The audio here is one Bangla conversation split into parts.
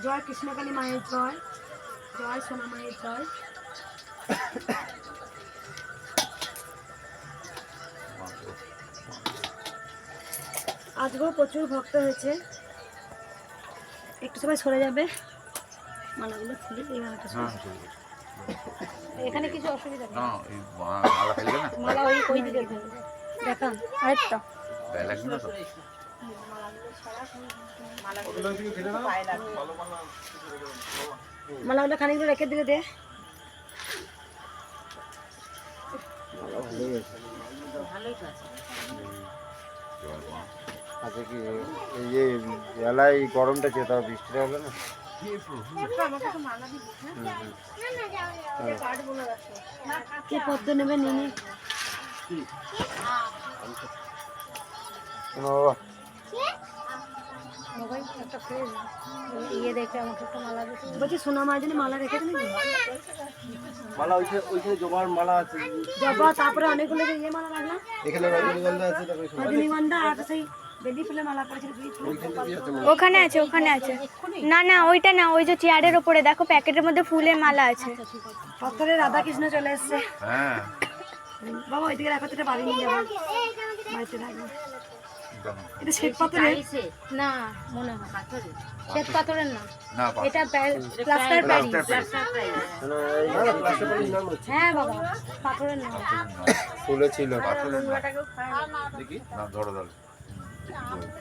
জয় কৃষ্ণকালী মায়ের জয় জয় সোনা মায়ের জয়। আজকেও প্রচুর ভক্ত হয়েছে। একটু সবাই সরে যাবে। মালাগুলো খুলে সরে- এখানে কিছু অসুবিধা নেই। না মালা ফেলবে না? মালা ওই ওই দিকে। দেখান। আরেকটা। মালাগুলো খানিকগুলো রেখে দিলে দে আচ্ছা কি এই বেলায় গরমটা ছিল তাও বৃষ্টিটা হলো না কে পদ্ম নেবে নিয়ে নে। বাবা বাবাই একটা ফ্রেশ ইয়ে দেখে আমাকে একটা মালা দিতে বলছি সোনা মার জন্য মালা রেখে দিলি মালা ওইখানে ওইখানে জবার মালা আছে। জবা তারপরে অনেকগুলো ইয়ে মালা রাখলাম। এখানে রজনীগন্ধা আছে রজনীগন্ধা আর সেই বেলি ফুলের মালা করেছিল ওখানে আছে ওখানে আছে। না না ওইটা না ওই যে চেয়ারের ওপরে দেখো প্যাকেটের মধ্যে ফুলের মালা আছে। পত্তরে রাধা কৃষ্ণ চলে এসছে। হ্যাঁ। বাবা ওইদিকে রাখো তো এটা বাড়ি নিয়ে যাব। বাড়িতে রাখব। দাও। এটা শ্বেত পাথরের? না মনে হয়। শ্বেত পাথরের। না। না এটা প্লাস্টার। হ্যাঁ বাবা পাথরের না। ফুলে ছিল পাথরের না। দেখি। না ধরো ধরো।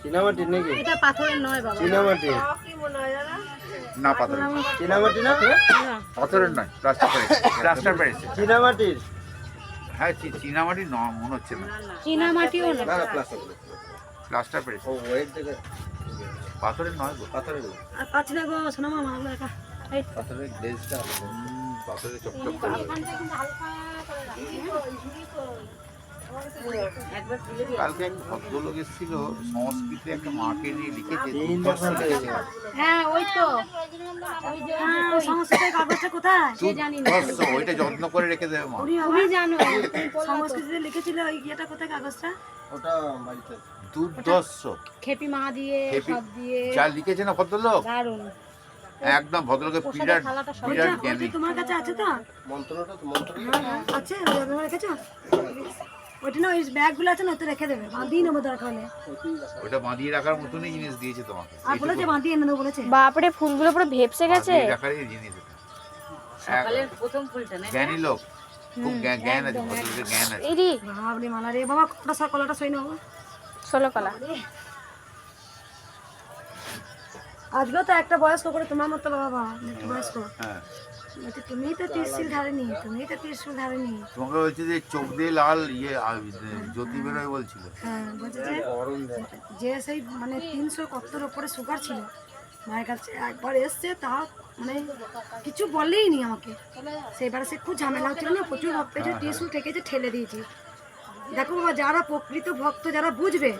চীনামাটির নাকি? এটা পাথরের নয় বাবা। চীনামাটি না পাথরের চীনামাটি না? পাথরের নয় প্লাস্টার প্লাস্টার প্যারিস। চীনামাটির? হ্যাঁ চীনামাটি ন মনে হচ্ছে না। চীনা মাটিও না। না না প্লাস্টার প্লাস্টার প্যারিস ও ওয়েট থেকে পাথরের নয় গো। পাথরের আর পাচ্ছি না গো সোনা মা মালাগুলো রাখা পাথরের গ্লেজটা পাথরের চকচক করে। কালকে এক ভদ্রলোক এসেছিল সংস্কৃতে একটা মাকে নিয়ে লিখেছে হ্যাঁ ওই তো। হ্যাঁ সংস্কৃতের কাগজটা কোথায়? দুর্দর্শ ওইটা যত্ন করে রেখে দেবে মা। উনি তুমি জানো। সংস্কৃতিতে লিখেছিল ওই ইয়েটা কোথায় কাগজটা? ওটা বাড়িতে দুর্দর্শ। খেপি মা দিয়ে সব দিয়ে। যা লিখেছে না ভদ্রলোক? দারুণ। একদম ভদ্রলোকের বিরাট ওইটা জ্ঞানী। তোমার কাছে আছে তো? মন্ত্রটা তো মন্ত্র আছে যত্ন করে রেখেছো ওইটা না ওই ব্যাগগুলো আছে না ওতে রেখে দেবে বাঁধিয়ে নেব দরকার হলে। ওটা বাঁধিয়ে রাখার মতনই জিনিস দিয়েছে তোমাকে। আর বলেছে বাঁধিয়ে এনে দেবো বলেছে। বাপরে ফুলগুলো পুরো ভেপসে গেছে। রাখারই জিনিস সকালের প্রথম ফুলটা জ্ঞানী লোক। খুব জ্ঞান আছে ভদ্রলোকের জ্ঞান আছে। এরি বাবরে মালা রে বাবা কটা সব কলাটা সই নেব ষোলো কলা। আজকেও তো একটা বয়স্ক করে তোমার মতো বাবা একটু বয়স্ক। হ্যাঁ। বলছে তো ত্রিশুল ধারেনি তুমিই তো ত্রিশুল ধারেনি। তোমাকে বলছে যে চোখ দিয়ে লাল ইয়ে জ্যোতি বেরোয় বলছিল। হ্যাঁ বলছে যে যে সেই মানে তিনশো কত্তর ওপরে সুগার ছিল মায়ের কাছে একবার এসছে তা মানে কিছু বলেই নি আমাকে। সেইবার সে খুব ঝামেলা হচ্ছিল না প্রচুর ভক্ত যে ত্রিশুল থেকে যে ঠেলে দিয়েছি। দেখো বাবা যারা প্রকৃত ভক্ত যারা বুঝবে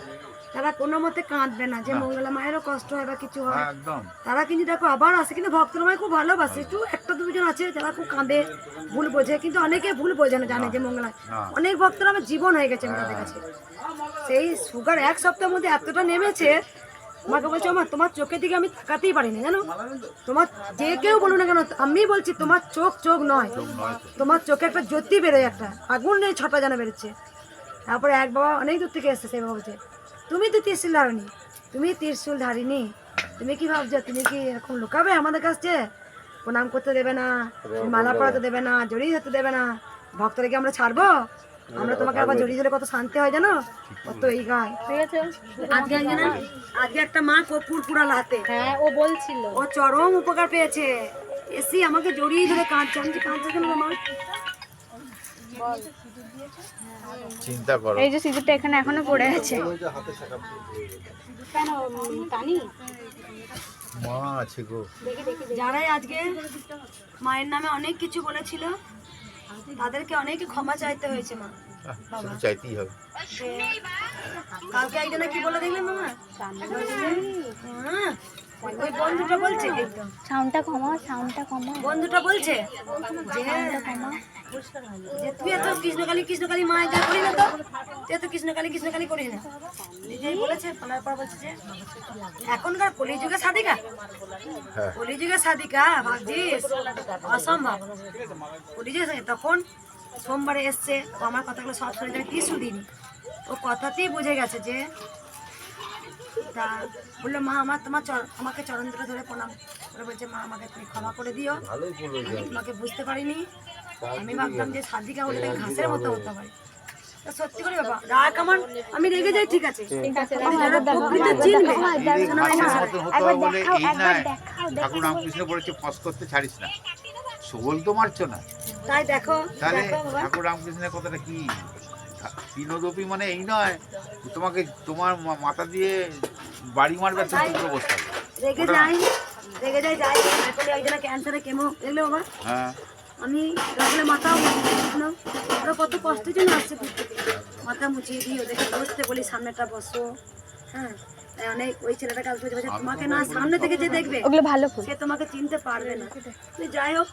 তারা কোনো মতে কাঁদবে না যে মঙ্গলা মায়েরও কষ্ট হয় বা কিছু হয়। হ্যাঁ তারা কিন্তু দেখো আবার আসে কিন্তু ভক্তরা আমায় খুব ভালোবাসে। একটু একটা দুজন আছে যারা খুব কাঁদে ভুল বোঝে কিন্তু অনেকে ভুল বোঝে না জানে যে মঙ্গলা। অনেক ভক্তরা আমার জীবন হয়ে গেছে তাদের কাছে। সেই সুগার এক সপ্তাহের মধ্যে এতটা নেমেছে আমাকে বলছে আমার তোমার চোখের দিকে আমি তাকাতেই পারিনি জানো? তোমার যে কেউ বলুন না কেন আমি বলছি তোমার চোখ চোখ নয়। নয় তোমার চোখে একটা জ্যোতি বেরোয় একটা আগুন নেই ছটা জানা বেরোচ্ছে। তারপরে এক বাবা অনেক দূর থেকে এসেছে সেই বাবা বলছে তুমি তো ত্রিশুল ধারণী তুমি ত্রিশুল ধারিনি। তুমি কি ভাবছ তুমি কি এরকম লুকাবে আমাদের কাছে প্রণাম করতে দেবে না মালা পড়াতে দেবে না। জড়িয়ে ধরতে দেবে না। ভক্তরা কি আমরা ছাড়বো? আমরা তোমাকে আবার জড়িয়ে ধরে কত শান্তি হয় জানো? কত এই গায় ঠিক আছে। আজকে আজকে না আজকে একটা মা কপুর পুরা হাতে হ্যাঁ ও বলছিল। ও চরম উপকার পেয়েছে। এসি আমাকে জড়িয়ে ধরে কাঁদছে। আমি কাঁদছে কেন মা? চিন্তা করো। এই যে সিঁদুরটা এখানে এখনও পড়ে আছে। মা আছে গো। যারাই আজকে মায়ের নামে অনেক কিছু বলেছিল তাদেরকে অনেকে ক্ষমা চাইতে হয়েছে মা। চাইতেই হবে। কালকে একজনে কি বলে দেখলেন মামা? হ্যাঁ, ওই বন্ধুটা বলছে একদম সাউন্ডটা কমাও সাউন্ডটা কমাও। বন্ধুটা বলছে যে তুই এত কৃষ্ণকালী কৃষ্ণকালী করি না তো? তুই এত কৃষ্ণকালী কৃষ্ণকালী করিস না। নিজেই বলেছে বলার পর বলছে যে এখনকার কলিযুগে হ্যাঁ। কলিযুগে সাধিকা ভাবছিস অসম্ভব। কলিযুগে তখন সোমবারে এসছে ও আমার কথাগুলো সব শুনে ত্রিশুল দিনই ও কথাতেই বুঝে গেছে যে তা বলল মা আমার তোমার আমাকে চরণ দুটো ধরে প্রণাম। করে বলছে মা আমাকে তুমি ক্ষমা করে দিও। আমি তোমাকে বুঝতে পারিনি। আমি ভাবতাম যে সাদিকা হলে ঘাসের মতো হতে পারে। সত্যি করে বাবা রাগ আমার আমি রেগে যাই ঠিক আছে। ঠাকুর রামকৃষ্ণ বলেছে ফস করতে ছাড়িস না। সবল তো মারছো না। তাই দেখো তাহলে ঠাকুর রামকৃষ্ণের কথাটা কি? বিনোদপি মানে এই নয় তোমাকে তোমার মাথা দিয়ে বাড়ি মারবে বসতে হবে রেগে যাই রেগে যাই যাই একজনের ক্যান্সারে কেমো দেখলে বাবা হ্যাঁ। আমি রাখলে মাথাও মুছিয়ে ওরা কত কষ্টের জন্য আসছে মাথা মুছিয়ে দিই ওদেরকে বসতে বলি সামনেটা বসো। হ্যাঁ অনেক ওই ছেলেটা কাল বলছে তোমাকে না সামনে থেকে যে দেখবে ওগুলো ভালো ফুল সে তোমাকে চিনতে পারবে না। তুই যাই হোক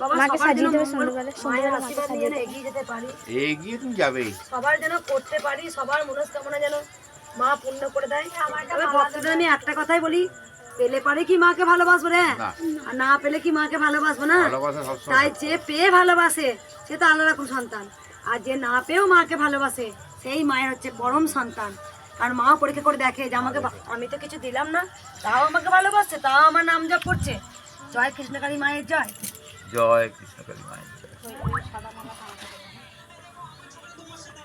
বাবা সবার মায়ের আশীর্বাদ নিয়ে এগিয়ে যেতে পারি। এগিয়ে তুমি যাবেই সবার যেন করতে পারি সবার মনস্কামনা যেন মা পূর্ণ করে দেয়। তবে ভক্তদের আমি একটা কথাই বলি পেলে পারে কি মাকে ভালোবাসবো রে? আর না পেলে কি মাকে ভালোবাসবো না? তাই যে পেয়ে ভালোবাসে সে তো আলাদা রকম সন্তান। আর যে না পেয়েও মাকে ভালোবাসে সেই মায়ের হচ্ছে পরম সন্তান। কারণ মা পরীক্ষা করে দেখে যে আমাকে আমি তো কিছু দিলাম না তাও আমাকে ভালোবাসছে তাও আমার নাম জপ করছে। জয় কৃষ্ণকালী মায়ের জয়। জয় কৃষ্ণকালী মায়ের জয়।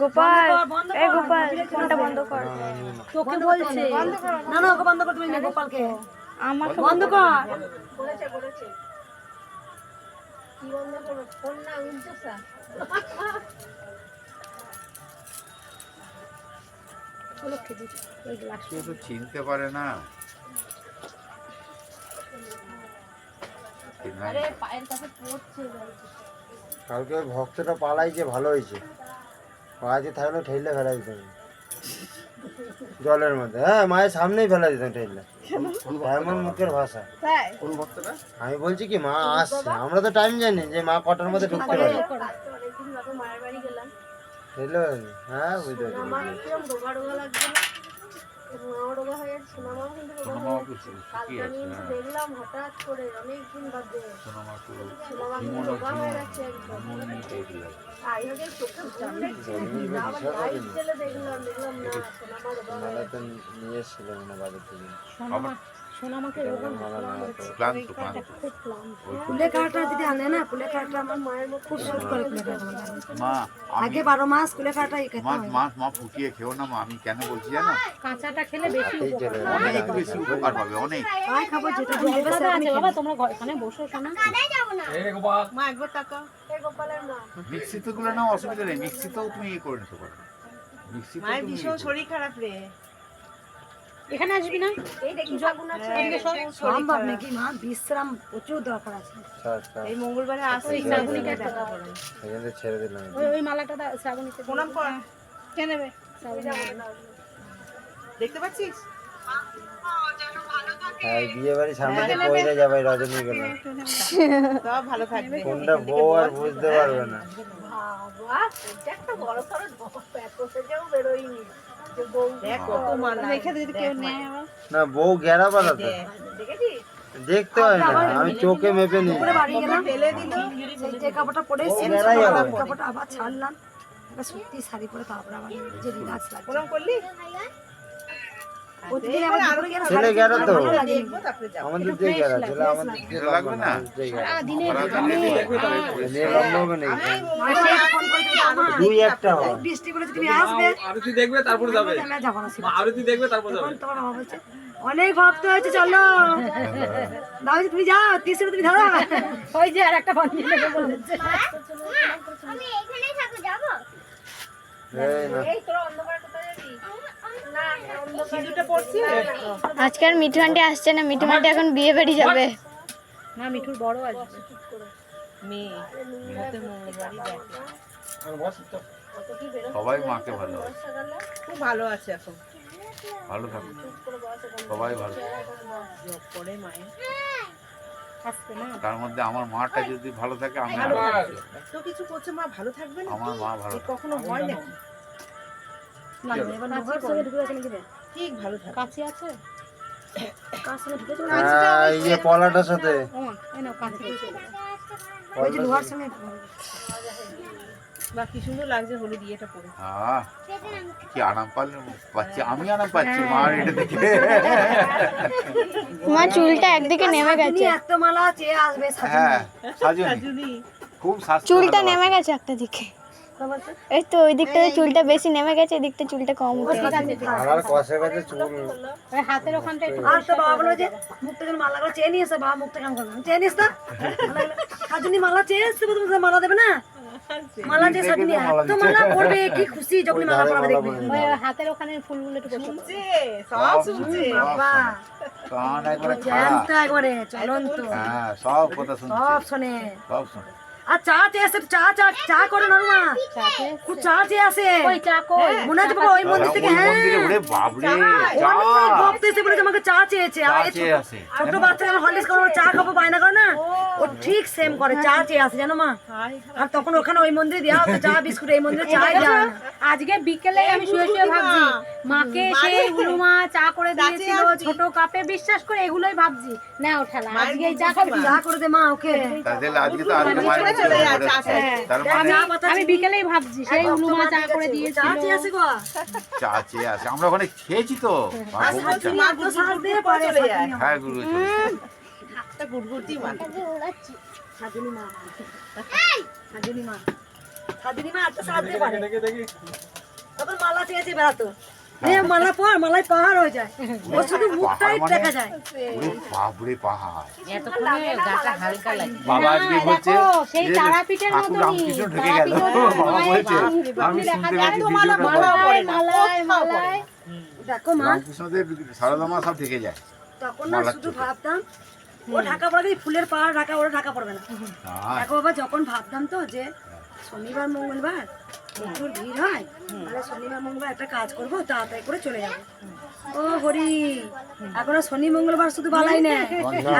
গোপাল বন্ধ এ গোপাল ফোনটা বন্ধ কর। তোকে বলছে। না না ওকে বন্ধ কর তুমি না গোপালকে। আমাকে বন্ধ কর। কেউ তো চিনতে পারে না ঠিক না? আরে পায়ের কাছে পড়ছে। কালকে ওই ভক্তটা পালাইছে ভালো হয়েছে। আজকে থাকলে ঠেললে ফেলা দিতাম জলের মধ্যে হ্যাঁ মায়ের সামনেই ফেলা দিতাম ঠেললে এমন মুখের ভাষা। আমি বলছি কি মা আসছে। আমরা তো টাইম জানি যে মা কটার মধ্যে ঢুকতে পারে। ঠেললে হ্যাঁ বুঝতে পারছি। শুকিয়ে আছে, হ্যাঁ। হিমন- হিমন টাইপের লাগে। জন্মের বিশ্বাস হয়নি। মালা তো নিয়ে এসেছিল মনে হয় বাড়ি থেকে আবার মালা নেওয়া তো ক্লান্ত ক্লান্ত ফুলে কাটা যদি আনে না করে কাটা মা আমি আগে বারো মাস ফুলে কাটা এই মা খেতে হয়। মা মা ফুটিয়ে খেও না মা আমি কেন বলছি জানো? কাঁচাটা খেলে বেশি এই চলে গেল। অনেক বেশি উপকার পাবে অনেক। খাব যেটা বাবা তোমরা ওখানে বসো শোনা। মিক্সিতে গুলো না অসুবিধা নেই মিক্সিতেও তুমি ইয়ে করে নিতে পারো। মিক্সিতে মায়ের ভীষণ শরীর খারাপ রে। এখানে আসবি না। সম্ভব নাকি মা? বিশ্রাম প্রচুর দরকার আছে। ছাড়, ছাড়। এই মঙ্গলবারে আসছে। শ্রাবণীকে। এখান ছেড়ে দিলাম। ওই ওই মালাটা শ্রাবণীকে প্রণাম কর। কে নেবে? দেখতে পাচ্ছিস? হ্যাঁ বিয়ে বাড়ি সামনে দিয়ে পয়লা যাবে রজনী সব ভালো থাকবে। কোনটা বউ আর বুঝতে পারবে না। না বউ গেরা পালা তো দেখতে হয় না আমি চোখে মেপে নিই করে বাড়ি গেলাম সেই যে কাপড়টা পরে এসেছি, এরাই ওই আবার। কাপড়টা আবার ছাড়লাম এবার সত্যি শাড়ি পরে তারপরে আবার যে রিল্যাক্স লাগছে প্রণাম করলি প্রতিদিন আবার দুপুরে গেলে ছেলে শাড়ি তো। ভালো লাগেনি। দেখব তারপরে যাব। আমাদের যে গেরা ছেলে আমাদের যে লাগবে না? যে গেরা দিনে সারাদিনে নিয়ে লম্বা হবে নাকি মায়ের সাথে ফোন করে দিল, "আমা, দুই একটা হয়। বৃষ্টি বলেছে তুমি আসবে। আরতি দেখবে তারপরে যাবে। আমি আর যাব না মা আরতি দেখবে তারপর যাবে। তখন তোমার বাবা বলছে অনেক ভক্ত হয়েছে চলো। দাবি তুমি যাও তিরিশ তুমি ধরো। ওই যে আর একটা বন্ধু বলেছে আমি এখানেই থাকব যাব? এই না সিঁদুরটা পড়ছি আজকে আর মিঠু আন্টি আসছে না মিঠু আন্টি এখন বিয়ে বাড়ি যাবে। না মিঠুর বড় আসবে। মেয়ে সবাই মাকে ভালোবাসে। খুব ভালো আছে এখন। ভালো থাকো সবাই ভালো করে মায়ের। তার মধ্যে আমার মাটা যদি ভালো থাকে আমি ভালো তো কিছু করছে মা ভালো থাকবে না আমার মা ভালো কখনো হয় রে? ঠিক ভালো কাছে আছে? কার সঙ্গে ঢুকেছে হ্যাঁ, এই যে পলাটার সাথে। বা কি সুন্দর লাগছে হলুদ ইয়েটা পরে। কি আরাম পাল পাচ্ছি আমি আরাম পাচ্ছি মা এটা দেখে। তোমার চুলটা একদিকে নেমে গেছে। এত মালা চেয়ে আসবে সাজনি। হ্যাঁ সাজুনি। খুব স্বাস্থ্য চুলটা নেমে গেছে একটা দিকে। এই তো ওই দিকটাতে চুলটা বেশি নেমে গেছে এদিকটা চুলটা কম উঠে গেছে আর কষে কাছে চুল। আর তো বাবা বলো যে যেন মালা করে চেয়ে নিয়ে এসে বাবা মুখটা কেমন করবে চেয়ে নিস না সাজনি মালা চেয়ে এসছে তোমাকে মালা দেবে না? মালা যে সাজনি এত মালা পড়বে কি খুশি যখন মালা পড়াবে দেখবি। হাতের ওখানে ফুলগুলো একটু শুনছে সব শুনছে। বাবা। কান একবারে জ্যান্ত একবারে চলন্ত। হ্যাঁ সব কথা শুনছি। সব শোনে। সব শুনে। আর চা চেয়ে আসে চা চা চা করে নরমা। চা চেয়ে আসে। মনে আছে বাবা ওই মন্দির থেকে হ্যাঁ। ভক্ত এসে আমাকে চা চেয়েছে। এই ছোট বাচ্চা যখন হলিস করে চা খাব বায়না করে না। ও। ঠিক সেম করে চা চেয়ে আসে জানো মা। আর তখন ওখানে ওই মন্দিরে দেওয়া হতো চা বিস্কুট এই মন্দিরে চা দেওয়া না। আজকে বিকেলে আমি শুয়ে শুয়ে ভাবছি মাকে সেই হুলুমা চা করে দিয়েছিল ছোট কাপে বিশ্বাস করে এগুলোই ভাবছি। না ওঠালা আজকে চা খাবি। চা করে দে মা ওকে। আজকে তো চলে চলে যাচ্ছে, আমি মানে বিকেলেই ভাবছি সেই হুলুমা চা করে দিয়েছিল। চা চেয়ে আসে গো। চা চেয়ে আসে আমরা ওখানে খেয়েছি তো। হ্যাঁ গুরু একটা গুড়গুড়তি মা সাজনি মা। সাজনি মা। সাজনি মা একটা শ্বাস পারে। তখন মালা চেয়েছে বেড়াতো। মালা পর মালাই পাহাড় হয়ে যায়। ও শুধু মুখটাই মানে? দেখা যায়। বাবরে পাহাড়। বাবা আজকে বলছে দেখো, সেই তারাপীঠের ঠাকুর রামকৃষ্ণ ঢুকে গেল। বাবা বলছে আমি শুনতে পেয়েছি ভিডিওটা। মালা মালায় মালায় দেখো মা। রামকৃষ্ণদের সারদা মা সব ঢেকে যায়। তখন না শুধু ভাবতাম ও ঢাকা পড়বে ফুলের পাহাড় ঢাকা ওরা ঢাকা পড়বে না। হ্যাঁ। দেখো বাবা যখন ভাবতাম তো যে শনিবার মঙ্গলবার প্রচুর ভিড় হয় তাহলে শনিবার মঙ্গলবার একটা কাজ করব তাড়াতাড়ি করে চলে যাব। ও হরি এখন শনি মঙ্গলবার শুধু বালাই নেই।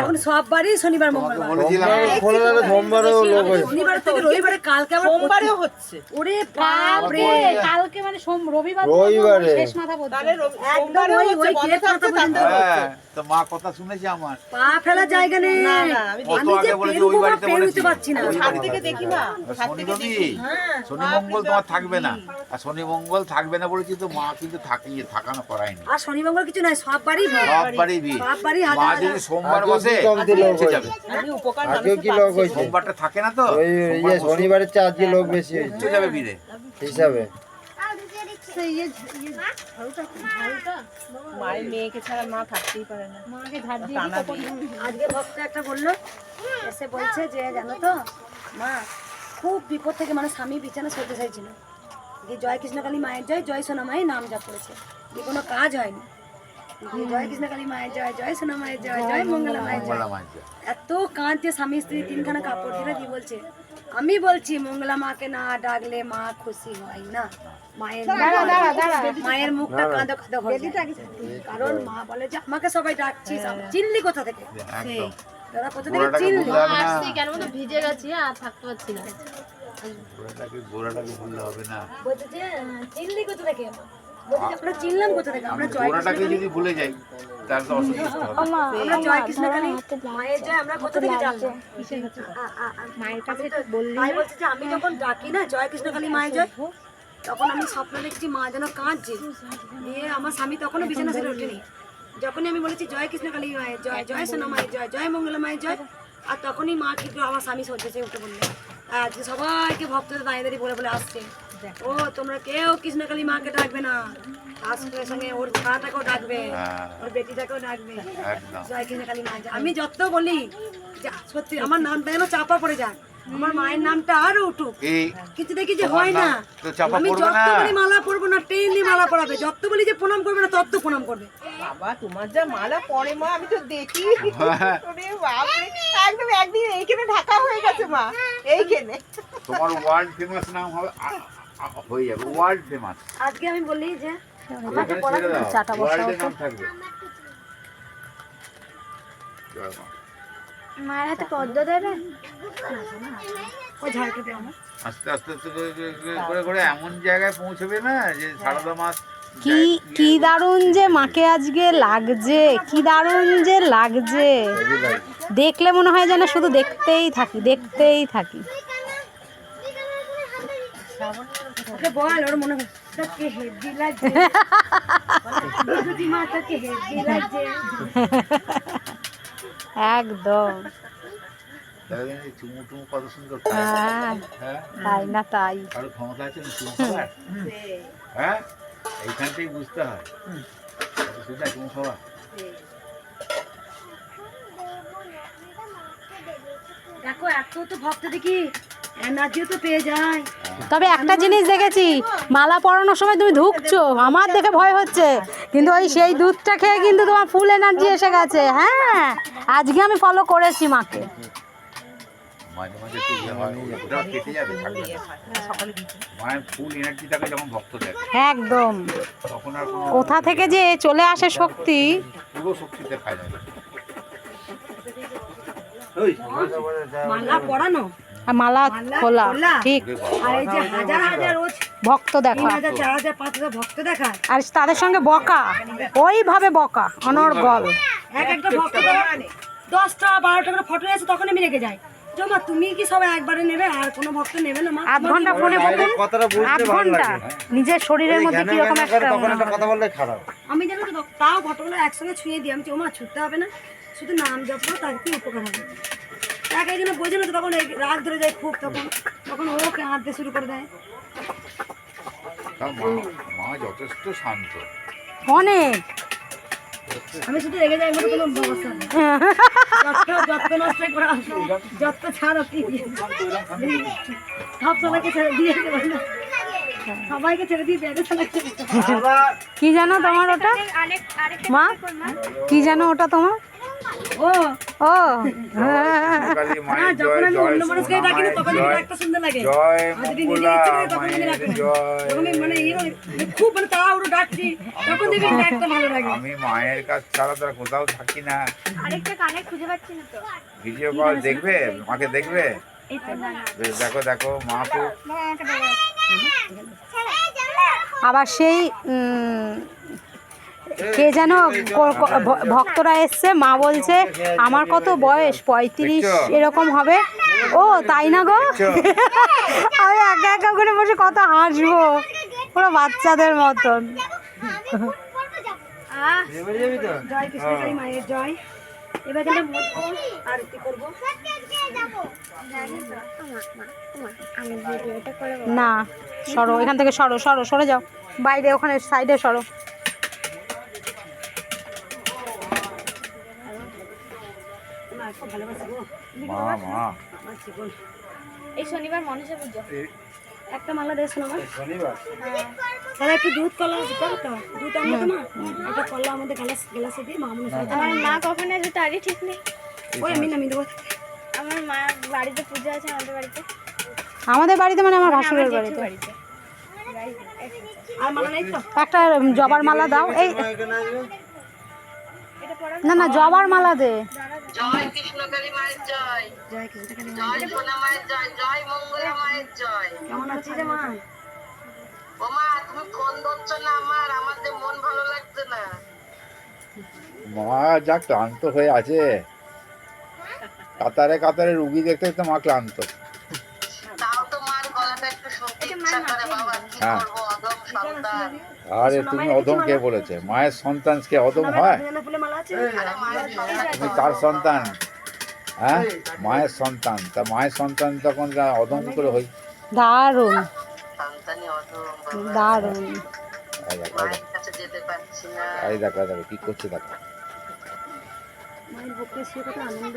এখন সব বারই শনিবার মঙ্গলবার। শনিবার থেকে রবিবারে কালকে আবার সোমবারেও হচ্ছে। ওরে বাপরে। কালকে মানে সোম রবিবার রবিবারে। শেষ মাথা পর্যন্ত। তো মা কথা শুনেছে আমার। পা ফেলার জায়গা নেই না, না, আমি যে পেরুবো বা পেরুতে পারছি না। ওই থেকে দেখি না শনি হ্যাঁ শনি মঙ্গল তোমার থাকবে না। আর শনি মঙ্গল থাকবে না বলেছি তো মা কিন্তু থাকিয়ে থাকানো করায়নি। আর শনি মঙ্গল কিছু নাই সব বাড়ি সব বাড়ি সব বাড়ি মা যদি সোমবার বসে আগেও কি লোক। হয়েছে? সোমবারটা থাকে না তো? ইয়ে বসে। শনিবারের চেয়ে আজকে লোক বেশি হয়েছে। যাবে বিয়ে হিসাবে। মায়ের মেয়েকে ছাড়া মা থাকতেই পারে না। মাকে ঝাড় দিয়ে আজকে ভক্ত একটা বলল এসে বলছে যে জানো তো মা খুব বিপদ থেকে মানে স্বামী বিছানা সরতে চাইছিল। যে জয় কৃষ্ণকালী মায়ের জয় জয় সোনা মায়ের নাম যা করেছে। যে কোনো কাজ হয়নি। জয় কৃষ্ণকালী মায়ের জয় জয় সোনা জয় জয় মঙ্গলা মায়ের জয়। মঙ্গলা মায়ের জয়। এত কাঁদছে স্বামী স্ত্রী তিনখানা কাপড় ধরে দিয়ে বলছে আমি বলছি মঙ্গলা মাকে না ডাকলে মা খুশি হয় না। মায়ের মায়ের মুখটা কাঁদো কাঁদো হয়ে কারণ মা বলে যে আমাকে সবাই ডাকছিস চিনলি কোথা থেকে? দাদা কোথা থেকে চিনলি? কেন ভিজে গেছি আর থাকতে পারছি না। গোড়াটাকে গোড়াটাকে ভুললে হবে না। বলছে যে আহ, চিনলি কোথা থেকে? আমরা চিনলাম কোথা থেকে আমরা গোড়াটাকে যদি ভুলে যাই তাহলে তো অসুবিধা হবে। আমরা জয় কৃষ্ণকালী মায়ের জয় আমরা কোথা থেকে জানলাম? মায়ের কাছে বললি তাই বলছে যে আমি যখন ডাকি না জয় কৃষ্ণকালী মায়ের জয় তখন আমি স্বপ্ন দেখছি মা যেন কাঁদছে। দিয়ে আমার স্বামী তখনও বিছানা ছেড়ে ওঠেনি যখনই আমি বলেছি জয় কৃষ্ণকালী মায়ের জয় জয় সোনা মায়ের জয় জয় মঙ্গলা মায়ের জয় আর তখনই মা কিন্তু আমার স্বামী সহ্যে উঠে বলল আর আজকে সবাইকে ভক্তদের দাঁড়িয়ে দাঁড়িয়ে বলে বলে আসছে। ও তোমরা কেউ কৃষ্ণকালী মাকে ডাকবে না। আসলে সঙ্গে ওর মাটাকেও ডাকবে হ্যাঁ। ওর বেটিটাকেও ডাকবে। একদম। জয় কৃষ্ণকালী মা আমি যত বলি যে সত্যি আমার নামটা যেন চাপা পড়ে যাক আমার মায়ের নামটা আরও উঠুক। এই কিন্তু দেখি যে হয় না। আমি যত না। বলি মালা পরবো না ট্রেনলি মালা পরাবে। যত বলি যে প্রণাম করবে না তত প্রণাম করবে। বাবা তোমার যা মালা পরে মা আমি তো দেখি। একদম একদিন এইখানে ঢাকা হয়ে গেছে মা। এইখানে। তোমার ওয়ার্ল্ড ফেমাস নাম হবে হয়ে যাবে ওয়ার্ল্ড ফেমাস আজকে আমি বলি যে ছেড়ে দাও থাকবে। হাতে পদ্ম আস্তে আস্তে আস্তে করে করে- এমন জায়গায় পৌঁছবে না যে সারদা মাস কি কি দারুণ যে মাকে আজকে লাগছে কি দারুণ যে লাগছে। দেখলে মনে হয় যেন শুধু দেখতেই থাকি দেখতেই থাকি। বল ওর মনে হয় তোকে হেভি লাগছে। মা তোকে হেভি লাগছে। একদম। দেখেন চুমু টুমু কত সুন্দর হ্যাঁ হ্যাঁ তাই না তাই। ক্ষমতা আছে চুমু খাবার হ্যাঁ এইখানটাই বুঝতে হয়। চুমু খাবার দেখো এত তো ভক্ত দেখি। এনার্জিও তো পেয়ে যায়। তবে একটা জিনিস দেখেছি মালা পরানোর সময় তুমি ধুকছো আমার দেখে ভয় হচ্ছে কিন্তু ওই সেই দুধটা খেয়ে কিন্তু তোমার ফুল এনার্জি এসে গেছে হ্যাঁ আজকে আমি ফলো করেছি মাকে। ইয়ে একদম। কোথা থেকে যে চলে আসে শক্তি পুরো শক্তিতে খায় মালা পরানো? আর মালা মালা খোলা। ঠিক। আর এই যে হাজার হাজার রোজ ভক্ত দেখা। হাজার চার হাজার পাঁচ হাজার ভক্ত দেখায় আর তাদের সঙ্গে বকা ওইভাবে বকা অনর্গল। এক একটা ভক্ত দশটা বারোটা করে ফটো আছে তখন আমি রেখে যাই। জমা তুমি কি সবাই একবারে নেবে? আর কোনো ভক্ত নেবে না মা? আধ ঘণ্টা ফোনে আধ ঘণ্টা। নিজের শরীরের মধ্যে কীরকম জ্ঞানে একটা তখন একটা কথা বললে খারাপ। আমি জানো তো তাও ফটোগুলো একসঙ্গে ছুঁয়ে দিই। আমি ওমা ছুটতে হবে না। শুধু নাম জপ করো তার কি উপকার হবে এক একজনে বোঝে না তো তখন এই রাগ ধরে যায় খুব তখন তখন ওকে হাঁটতে শুরু করে দেয়। মা মা যথেষ্ট শান্ত। অনেক আমি শুধু রেগে যাই মতো কোনো ব্যবস্থা নেই। নষ্ট করা ছাড়ো কি সব সবাইকে ছেড়ে দিয়ে। সবাইকে ছেড়ে দিয়ে বেড়ে কি জানো তোমার ওটা? মা। কি জানো ওটা তোমার? ও ও। মায়ের যখন আমি অন্য মানুষকে ডাকি না মায়ের তখন জয় একটা সুন্দর লাগে। জয় আর যদি নিজে মঙ্গলা ইচ্ছে করে তখন আমি মায়ের রাখি না। জয়। মানে খুব মানে তাড়াহুড়ো ডাকছি তখন দেখবি একটা ভালো লাগে। আমি মায়ের কাছ ছাড়া তো আর কোথাও থাকি না। আরেকটা কানে খুঁজে পাচ্ছি না তো। ভিডিও কল দেখবে? মাকে দেখবে? দেখো দেখো মা তো আবার সেই উম, কে যেন ভক্তরা এসছে মা বলছে আমার কত বয়স? পঁয়ত্রিশ এরকম হবে? ও তাই না গো? আমি একা একা করে বসে কত হাসবো পুরো বাচ্চাদের মতন। এবার যাবি তো? জয় কৃষ্ণকালী মায়ের জয়। এবার কিন্তু মুছবো আরতি করব? না সরো এখান থেকে সরো সরো সরে যাও। বাইরে ওখানে সাইডে সরো। এই শনিবার মনসা পুজো। একটা মালা আমার তাহলে একটু দুধ কলা দিতে হবে তো দুধ আনব তো মা? একটা কলা আমাদের গ্লাস গ্লাসে দিয়ে মা মনে আমার মা কখন আসবে তারই ঠিক নেই। ওই আমি নামিয়ে দেবো। আমার মা বাড়িতে পুজো আছে আমাদের বাড়িতে। আমাদের বাড়িতে মানে আমার আমার ভাসুরের বাড়িতে। বাড়িতে। আর নেই একটা জবার মালা দাও। এই না না জবার মালা দে। জয় কৃষ্ণকালী মায়ের জয়। জয় কৃষ্ণকালী জয় সোনা মায়ের জয় জয় মঙ্গলা মায়ের জয়। কেমন আছিস রে মা? ও মা তুমি ফোন ধরছো না আমার? আমার যে মন ভালো লাগছে না। মা যা ক্লান্ত হয়ে আছে। কাতারে কাতারে রুগী দেখতে দেখতে মা ক্লান্ত। তাও তো মার গলাটা একটু শুনতে ইচ্ছা করে বাবা কি হ্যাঁ। করব? অদম সন্তান আরে তুমি অধম কে বলেছে মায়ের সন্তান কে অধম হয়। তুমি তার সন্তান? হ্যাঁ? মায়ের সন্তান। তা মায়ের সন্তান তখন অধম করে হই। দারুণ। দারুণ। এই দেখা দেখো। কি করছে দেখো। মায়ের বুকে সে আনন্দ